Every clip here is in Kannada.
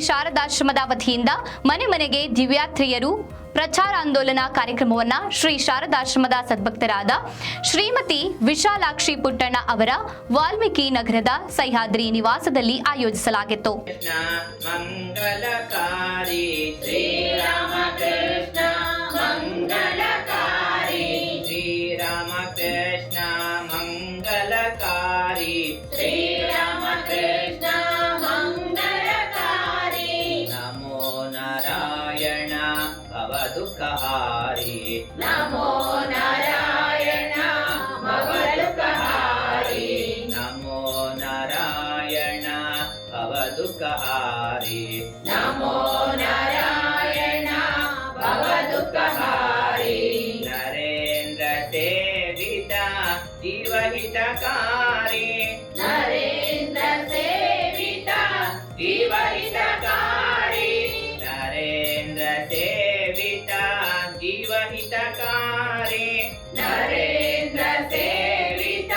ಶಾರದಾಶ್ರಮದ ವತಿಯಿಂದ ಮನೆ ಮನೆಗೆ ದಿವ್ಯಾತ್ರಿಯರು ಪ್ರಚಾರಾಂದೋಲನ ಕಾರ್ಯಕ್ರಮವನ್ನ ಶ್ರೀ ಶಾರದಾಶ್ರಮದ ಸದ್ಭಕ್ತರಾದ ಶ್ರೀಮತಿ ವಿಶಾಲಾಕ್ಷಿ ಪುಟ್ಟಣ್ಣ ಅವರ ವಾಲ್ಮೀಕಿ ನಗರದ ಸಹ್ಯಾದ್ರಿ ನಿವಾಸದಲ್ಲಿ ಆಯೋಜಿಸಲಾಗಿತ್ತು. దుఃఖహారి నమో నారాయణ భవ దుఃఖహారి నమో నారాయణ భవ దుఃఖహారి నమో నారాయణ భవ నరేంద్ర సేవిత జీవహితకారి నరేంద్ర సేవిత జీవహిత ಜೀವಹಿತಕಾರಿ ನರೇಂದ್ರ ಸೇವಿತ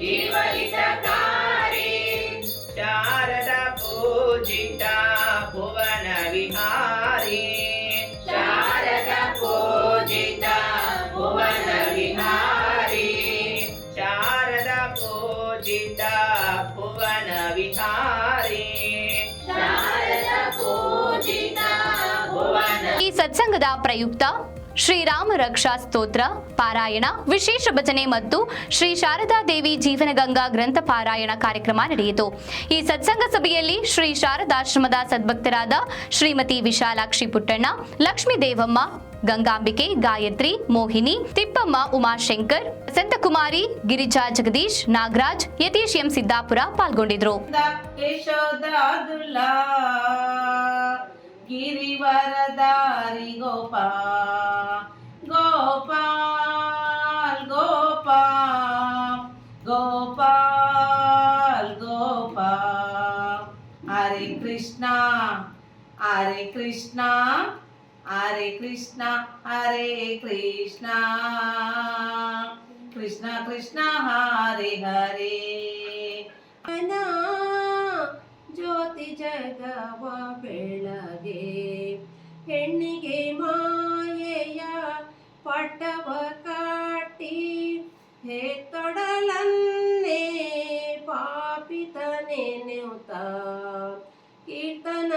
ಜೀವಹಿತಕಾರಿ ಶಾರದ ಪೂಜಿತ ಭುವನ ವಿಹಾರಿ ಶಾರದ ಪೂಜಿತ ಭುವನ ವಿಹಾರಿ ಶಾರದ ಪೂಜಿತ ಭುವನ ವಿಹಾರಿ ಶಾರದ ಪೂಜಿತ ಭುವನ ಈ ಸತ್ಸಂಗದ ಪ್ರಯುಕ್ತ ಶ್ರೀರಾಮ ರಕ್ಷಾ ಸ್ತೋತ್ರ, ಪಾರಾಯಣ, ವಿಶೇಷ ಭಜನೆ ಮತ್ತು ಶ್ರೀ ಶಾರದಾ ದೇವಿ ಜೀವನಗಂಗಾ ಗ್ರಂಥ ಪಾರಾಯಣ ಕಾರ್ಯಕ್ರಮ ನಡೆಯಿತು. ಈ ಸತ್ಸಂಗ ಸಭೆಯಲ್ಲಿ ಶ್ರೀ ಶಾರದಾಶ್ರಮದ ಸದ್ಭಕ್ತರಾದ ಶ್ರೀಮತಿ ವಿಶಾಲಾಕ್ಷಿ ಪುಟ್ಟಣ್ಣ, ಲಕ್ಷ್ಮೀ ದೇವಮ್ಮ, ಗಂಗಾಂಬಿಕೆ, ಗಾಯತ್ರಿ, ಮೋಹಿನಿ, ತಿಪ್ಪಮ್ಮ ಉಮಾಶಂಕರ್ ಸಂತಕುಮಾರಿ ಗಿರಿಜಾ ಜಗದೀಶ್, ನಾಗರಾಜ್, ಯತೀಶ್ ಎಂ ಸಿದ್ದಾಪುರ ಪಾಲ್ಗೊಂಡಿದ್ರು. हरे कृष्णा हरे कृष्णा हरे कृष्णा हरे कृष्णा कृष्णा कृष्णा हरे हरे ज्योति जगवा ಬೆಳಗೆ ಹೆಣ್ಣಿಗೆ माया ನೆನೆಯುತ್ತ ಕೀರ್ತನ